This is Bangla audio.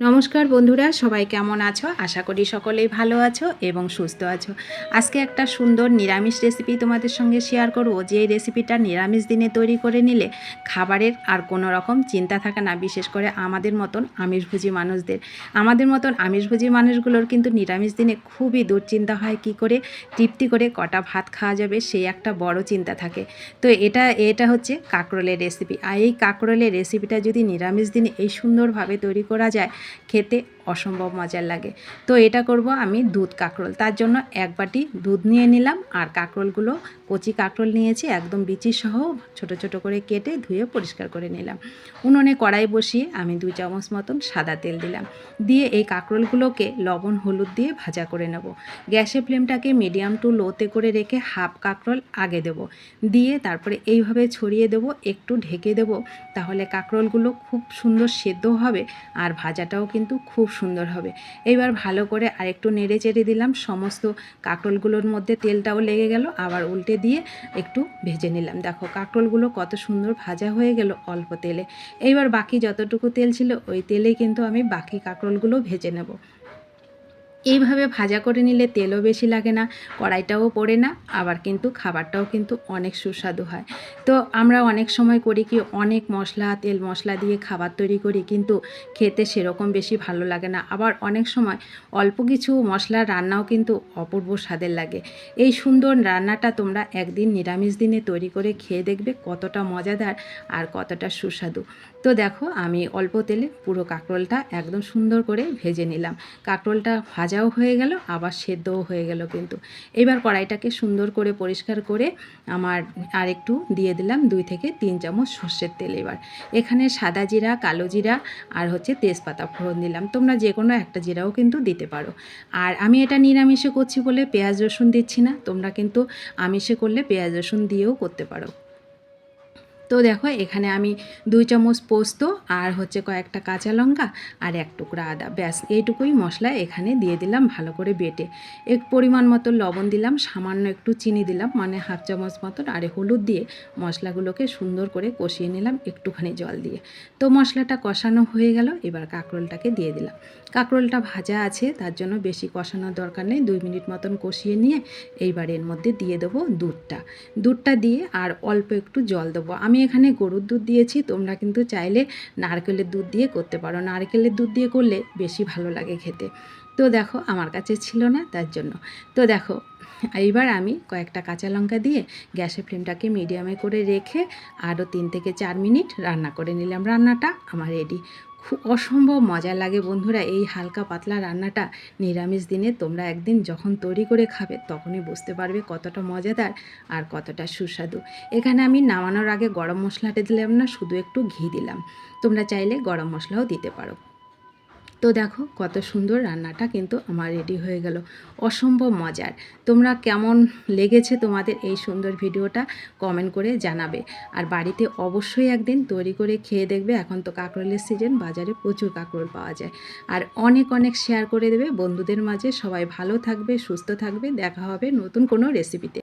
নমস্কার বন্ধুরা, সবাই কেমন আছো? আশা করি সকলেই ভালো আছো এবং সুস্থ আছো। আজকে একটা সুন্দর নিরামিষ রেসিপি তোমাদের সঙ্গে শেয়ার করব। যে রেসিপিটা নিরামিষ দিনে তৈরি করে নিলে খাবারের আর কোনো রকম চিন্তা থাকে না, বিশেষ করে আমাদের মতন আমিষভোজী মানুষদের। আমাদের মতন আমিষভোজী মানুষগুলোর কিন্তু নিরামিষ দিনে খুবই দুশ্চিন্তা হয়, কি করে তৃপ্তি করে কটা ভাত খাওয়া যাবে সেই একটা বড় চিন্তা থাকে। তো এটা এটা হচ্ছে কাঁকরোলের রেসিপি আর এই কাঁকরোলের রেসিপিটা যদি নিরামিষ দিনে এই সুন্দরভাবে তৈরি করা যায় খেতে অসম্ভব মজার লাগে। তো এটা করব আমি দুধ কাঁকরোল। তার জন্য এক বাটি দুধ নিয়ে নিলাম আর কাঁকরোলগুলো, কচি কাঁকরোল নিয়েছি, একদম বিচি সহ ছোট ছোট করে কেটে ধুয়ে পরিষ্কার করে নিলাম। উনুনে কড়াই বসিয়ে আমি দুই চামচ মতন সাদা তেল দিলাম। দিয়ে এই কাঁকরোলগুলোকে লবণ, হলুদ দিয়ে ভাজা করে নেব। গ্যাসের ফ্লেমটাকে মিডিয়াম টু লোতে করে রেখে হাফ কাঁকরোল আগে দেব। দিয়ে তারপরে এইভাবে ছড়িয়ে দেব, একটু ঢেকে দেব, তাহলে কাঁকরোলগুলো খুব সুন্দর সেদ্ধ হবে আর ভাজাটাও কিন্তু খুব সুন্দর হবে। এইবার ভালো করে আরেকটু নেড়ে চেড়ে দিলাম, সমস্ত কাঁকরোলগুলোর মধ্যে তেলটাও লেগে গেল, আবার উল্টে দিয়ে একটু ভেজে নিলাম। দেখো কাঁকরোলগুলো কত সুন্দর ভাজা হয়ে গেল অল্প তেলে। এইবার বাকি যতটুকু তেল ছিল ওই তেলেই কিন্তু আমি বাকি কাঁকরোলগুলো ভেজে নেব। এইভাবে ভাজা করে নিলে তেলও বেশি লাগে না, কড়াইটাও পড়ে না, আবার কিন্তু খাবারটাও কিন্তু অনেক সুস্বাদু হয়। তো আমরা অনেক সময় করি কি, অনেক মশলা, তেল মশলা দিয়ে খাবার তৈরি করি কিন্তু খেতে সেরকম বেশি ভালো লাগে না। আবার অনেক সময় অল্প কিছু মশলার রান্নাও কিন্তু অপূর্ব স্বাদের লাগে। এই সুন্দর রান্নাটা তোমরা একদিন নিরামিষ দিনে তৈরি করে খেয়ে দেখবে কতটা মজাদার আর কতটা সুস্বাদু। তো দেখো, আমি অল্প তেলে পুরো কাঁকরোলটা একদম সুন্দর করে ভেজে নিলাম। কাঁকরোলটা ভাজাও হয়ে গেল, আবার সেদ্ধও হয়ে গেল কিন্তু। এবার কড়াইটাকে সুন্দর করে পরিষ্কার করে আমার আর একটু দিয়ে দিলাম দুই থেকে তিন চামচ সর্ষের তেল এবার। এখানে সাদা জিরা, কালো জিরা আর হচ্ছে তেজপাতা ফোড়ন দিলাম। তোমরা যে কোনো একটা জিরাও কিন্তু দিতে পারো। আর আমি এটা নিরামিষে করছি বলে পেঁয়াজ রসুন দিচ্ছি না, তোমরা কিন্তু আমিষে করলে পেঁয়াজ রসুন দিয়েও করতে পারো। তো দেখো, এখানে আমি দুই চামচ পোস্ত আর হচ্ছে কয়েকটা কাঁচা লঙ্কা আর এক টুকরা আদা। ব্যাস, এইটুকুই মশলা এখানে দিয়ে দিলাম ভালো করে বেটে। এক পরিমাণ মতো লবণ দিলাম, সামান্য একটু চিনি দিলাম মানে হাফ চামচ মতন, আর হলুদ দিয়ে মশলাগুলোকে সুন্দর করে কষিয়ে নিলাম একটুখানি জল দিয়ে। তো মশলাটা কষানো হয়ে গেল, এবার কাঁকরোলটাকে দিয়ে দিলাম। কাঁকরোলটা ভাজা আছে, তার জন্য বেশি কষানোর দরকার নেই, দুই মিনিট মতন কষিয়ে নিয়ে এইবার এর মধ্যে দিয়ে দেবো দুধটা। দুধটা দিয়ে আর অল্প একটু জল দেবো। আমি এখানে গরুর দুধ দিয়েছি, তোমরা কিন্তু চাইলে নারকেলের দুধ দিয়ে করতে পারো। নারকেলের দুধ দিয়ে করলে বেশি ভালো লাগে খেতে। তো দেখো, আমার কাছে ছিল না, তার জন্য। তো দেখো, এইবার আমি কয়েকটা কাঁচা লঙ্কা দিয়ে গ্যাসের ফ্লেমটাকে মিডিয়ামে করে রেখে আরও তিন থেকে চার মিনিট রান্না করে নিলাম। রান্নাটা আমার রেডি অসম্ভব মজা লাগে বন্ধুরা এই হালকা পাতলা রান্নাটা। নিরামিষ দিনে তোমরা একদিন যখন তৈরি করে খাবে তখনই বুঝতে পারবে কতটা মজাদার আর কতটা সুস্বাদু। এখানে আমি নামানোর আগে গরম মশলাটা দিলাম না, শুধু একটু ঘি দিলাম। তোমরা চাইলে গরম মশলাও দিতে পারো। তো দেখো কত সুন্দর রান্নাটা কিন্তু আমার রেডি হয়ে গেল। অসম্ভব মজার। তোমরা কেমন লেগেছে তোমাদের এই সুন্দর ভিডিওটা কমেন্ট করে জানাবে। আর বাড়িতে অবশ্যই একদিন তৈরি করে খেয়ে দেখবে। এখন তো কাঁকরোলের সিজন বাজারে প্রচুর কাঁকরোল পাওয়া যায়। আর অনেক অনেক শেয়ার করে দেবে। বন্ধুদের মাঝে সবাই ভালো থাকবে, সুস্থ থাকবে। দেখা হবে নতুন কোনো রেসিপিতে